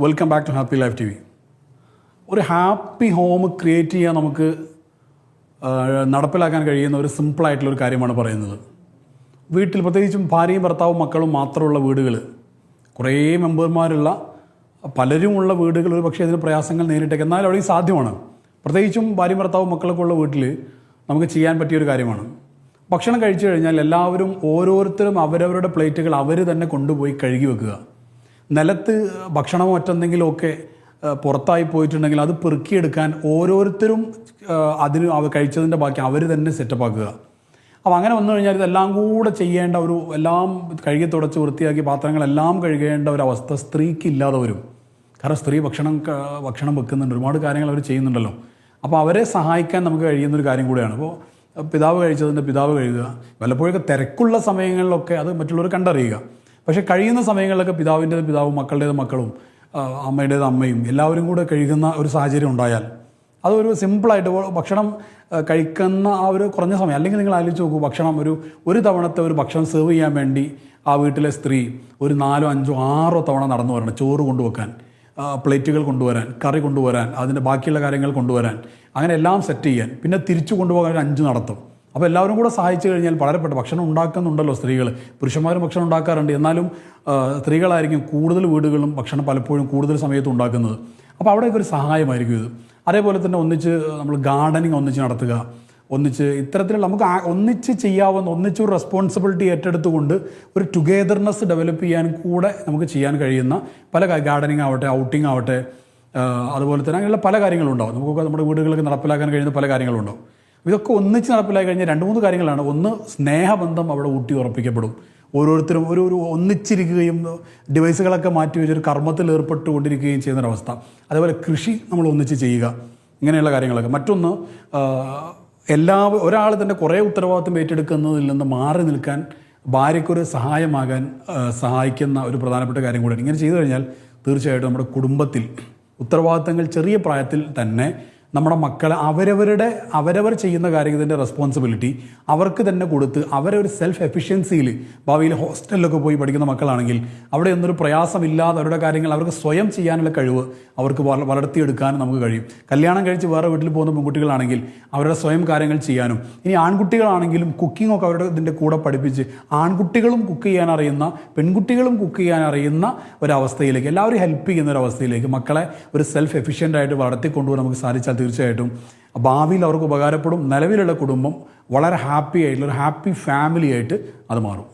Welcome back to happy life T V ഒരു happy home create ചെയ്യാൻ നമുക്ക് നടപ്പിലാക്കാൻ കഴിയുന്ന ഒരു സിമ്പിളായിട്ടുള്ള ഒരു കാര്യമാണ് പറയുന്നത്. വീട്ടിൽ പ്രത്യേകിച്ചും ഭാര്യയും ഭർത്താവും മക്കളും മാത്രമുള്ള വീടുകൾ. കുറേ മെമ്പർമാരുള്ള പലരുമുള്ള വീടുകൾ ഒരു പക്ഷേ അതിന് പ്രയാസങ്ങൾ നേരിട്ടേക്ക്. എന്നാലും അവിടെ സാധ്യമാണ്. പ്രത്യേകിച്ചും ഭാര്യയും ഭർത്താവും മക്കളൊക്കെ ഉള്ള വീട്ടിൽ നമുക്ക് ചെയ്യാൻ പറ്റിയ ഒരു കാര്യമാണ്. ഭക്ഷണം കഴിച്ചു കഴിഞ്ഞാൽ എല്ലാവരും ഓരോരുത്തരും അവരവരുടെ പ്ലേറ്റുകൾ അവർ തന്നെ കൊണ്ടുപോയി കഴുകി വെക്കുക. നിലത്ത് ഭക്ഷണമോ മറ്റെന്തെങ്കിലുമൊക്കെ പുറത്തായി പോയിട്ടുണ്ടെങ്കിൽ അത് പെറുക്കിയെടുക്കാൻ ഓരോരുത്തരും അതിന് അവ കഴിച്ചതിന്റെ ബാക്കി അവർ തന്നെ സെറ്റപ്പ് ആക്കുക. അപ്പോൾ അങ്ങനെ വന്നു കഴിഞ്ഞാൽ ഇതെല്ലാം കൂടെ ചെയ്യേണ്ട ഒരു എല്ലാം കഴുകി തുടച്ച് വൃത്തിയാക്കി പാത്രങ്ങളെല്ലാം കഴുകേണ്ട ഒരു അവസ്ഥ സ്ത്രീക്ക് ഇല്ലാതെ വരും. കാരണം സ്ത്രീ ഭക്ഷണം ഭക്ഷണം വെക്കുന്നുണ്ട്. ഒരുപാട് കാര്യങ്ങൾ അവർ ചെയ്യുന്നുണ്ടല്ലോ. അപ്പോൾ അവരെ സഹായിക്കാൻ നമുക്ക് കഴിയുന്ന ഒരു കാര്യം കൂടിയാണ്. അപ്പോൾ പിതാവ് കഴിച്ചതിന്റെ പിതാവ് കഴുകുക. വല്ലപ്പോഴൊക്കെ തിരക്കുള്ള സമയങ്ങളിലൊക്കെ അത് മറ്റുള്ളവർ കണ്ടറിയുക. പക്ഷേ കഴിയുന്ന സമയങ്ങളിലൊക്കെ പിതാവിന്റേത് പിതാവും മക്കളുടേത് മക്കളും അമ്മയുടേത് അമ്മയും എല്ലാവരും കൂടെ കഴുകുന്ന ഒരു സാഹചര്യം ഉണ്ടായാൽ അതൊരു സിമ്പിളായിട്ട് ഭക്ഷണം കഴിക്കുന്ന ആ ഒരു കുറഞ്ഞ സമയം അല്ലെങ്കിൽ നിങ്ങൾ ആലോചിച്ച് നോക്കൂ ഭക്ഷണം ഒരു ഒരു തവണത്തെ ഒരു ഭക്ഷണം സെർവ് ചെയ്യാൻ വേണ്ടി ആ വീട്ടിലെ സ്ത്രീ ഒരു നാലോ അഞ്ചോ ആറോ തവണ നടന്നു വരണം ചോറ് കൊണ്ടുവെക്കാൻ പ്ലേറ്റുകൾ കൊണ്ടുവരാൻ കറി കൊണ്ടുവരാൻ അതിന്റെ ബാക്കിയുള്ള കാര്യങ്ങൾ കൊണ്ടുവരാൻ അങ്ങനെ എല്ലാം സെറ്റ് ചെയ്യാൻ പിന്നെ തിരിച്ചു കൊണ്ടുപോകാൻ ഒരു അഞ്ച് നടത്തും. അപ്പോൾ എല്ലാവരും കൂടെ സഹായിച്ചു കഴിഞ്ഞാൽ വളരെ പെട്ടെന്ന് ഭക്ഷണം ഉണ്ടാക്കുന്നുണ്ടല്ലോ സ്ത്രീകൾ. പുരുഷന്മാരും ഭക്ഷണം ഉണ്ടാക്കാറുണ്ട്. എന്നാലും സ്ത്രീകളായിരിക്കും കൂടുതൽ വീടുകളും ഭക്ഷണം പലപ്പോഴും കൂടുതൽ സമയത്ത് ഉണ്ടാക്കുന്നത്. അപ്പോൾ അവിടെയൊക്കെ ഒരു സഹായമായിരിക്കും ഇത്. അതേപോലെ തന്നെ ഒന്നിച്ച് നമ്മൾ ഗാർഡനിങ് ഒന്നിച്ച് നടത്തുക. ഒന്നിച്ച് ഇത്തരത്തിലുള്ള നമുക്ക് ഒന്നിച്ച് ചെയ്യാവുന്ന ഒന്നിച്ച് ഒരു റെസ്പോൺസിബിലിറ്റി ഏറ്റെടുത്തുകൊണ്ട് ഒരു ടുഗെദർനെസ് ഡെവലപ്പ് ചെയ്യാൻ കൂടെ നമുക്ക് ചെയ്യാൻ കഴിയുന്ന പല ഗാർഡനിങ് ആവട്ടെ ഔട്ടിംഗ് ആവട്ടെ അതുപോലെ തന്നെ അങ്ങനെയുള്ള പല കാര്യങ്ങളുണ്ടാവും. നമുക്കൊക്കെ നമ്മുടെ വീടുകളൊക്കെ നടപ്പിലാക്കാൻ കഴിയുന്ന പല കാര്യങ്ങളും ഉണ്ടാവും ഇതൊക്കെ ഒന്നിച്ച് നടപ്പിലായി കഴിഞ്ഞാൽ രണ്ട് മൂന്ന് കാര്യങ്ങളാണ്. ഒന്ന് സ്നേഹബന്ധം അവിടെ ഊട്ടി ഉറപ്പിക്കപ്പെടും. ഓരോരുത്തരും ഒരു ഒരു ഒന്നിച്ചിരിക്കുകയും ഡിവൈസുകളൊക്കെ മാറ്റി വെച്ചൊരു കർമ്മത്തിൽ ഏർപ്പെട്ടുകൊണ്ടിരിക്കുകയും ചെയ്യുന്ന ചെയ്യുന്നൊരവസ്ഥ. അതേപോലെ കൃഷി നമ്മൾ ഒന്നിച്ച് ചെയ്യുക. ഇങ്ങനെയുള്ള കാര്യങ്ങളൊക്കെ. മറ്റൊന്ന് എല്ലാ ഒരാൾ തന്നെ കുറേ ഉത്തരവാദിത്വം ഏറ്റെടുക്കുന്നതിൽ നിന്ന് മാറി നിൽക്കാൻ ഭാര്യയ്ക്കൊരു സഹായമാകാൻ സഹായിക്കുന്ന ഒരു പ്രധാനപ്പെട്ട കാര്യം കൂടിയാണ്. ഇങ്ങനെ ചെയ്തു കഴിഞ്ഞാൽ തീർച്ചയായിട്ടും നമ്മുടെ കുടുംബത്തിൽ ഉത്തരവാദിത്തങ്ങൾ ചെറിയ പ്രായത്തിൽ തന്നെ നമ്മുടെ മക്കളെ അവരവരുടെ അവരവർ ചെയ്യുന്ന കാര്യത്തിന്റെ റെസ്പോൺസിബിലിറ്റി അവർക്ക് തന്നെ കൊടുത്ത് അവരെ ഒരു സെൽഫ് എഫിഷ്യൻസിയിൽ ഭാവിയിൽ ഹോസ്റ്റലിലൊക്കെ പോയി പഠിക്കുന്ന മക്കളാണെങ്കിൽ അവിടെ ഒന്നൊരു പ്രയാസമില്ലാതെ അവരുടെ കാര്യങ്ങൾ അവർക്ക് സ്വയം ചെയ്യാനുള്ള കഴിവ് അവർക്ക് വള- വളർത്തിയെടുക്കാൻ നമുക്ക് കഴിയും. കല്യാണം കഴിച്ച് വേറെ വീട്ടിൽ പോകുന്ന പെൺകുട്ടികളാണെങ്കിൽ അവരുടെ സ്വയം കാര്യങ്ങൾ ചെയ്യാനും ഇനി ആൺകുട്ടികളാണെങ്കിലും കുക്കിംഗ് ഒക്കെ അവരുടെ ഇതിന്റെ കൂടെ പഠിപ്പിച്ച് ആൺകുട്ടികളും കുക്ക് ചെയ്യാൻ അറിയുന്ന പെൺകുട്ടികളും കുക്ക് ചെയ്യാൻ അറിയുന്ന ഒരവസ്ഥയിലേക്ക് എല്ലാവരും ഹെൽപ്പ് ചെയ്യുന്ന ഒരു അവസ്ഥയിലേക്ക് മക്കളെ ഒരു സെൽഫ് എഫിഷ്യന്റ് ആയിട്ട് വളർത്തിക്കൊണ്ടുപോകാൻ നമുക്ക് സാധിച്ചാൽ തീർച്ചയായിട്ടും. ഭാവിയിൽ അവർക്ക് ഉപകാരപ്പെടും. നിലവിലുള്ള കുടുംബം വളരെ ഹാപ്പി ആയിട്ടുള്ള ഒരു ഹാപ്പി ഫാമിലി ആയിട്ട് അത് മാറും.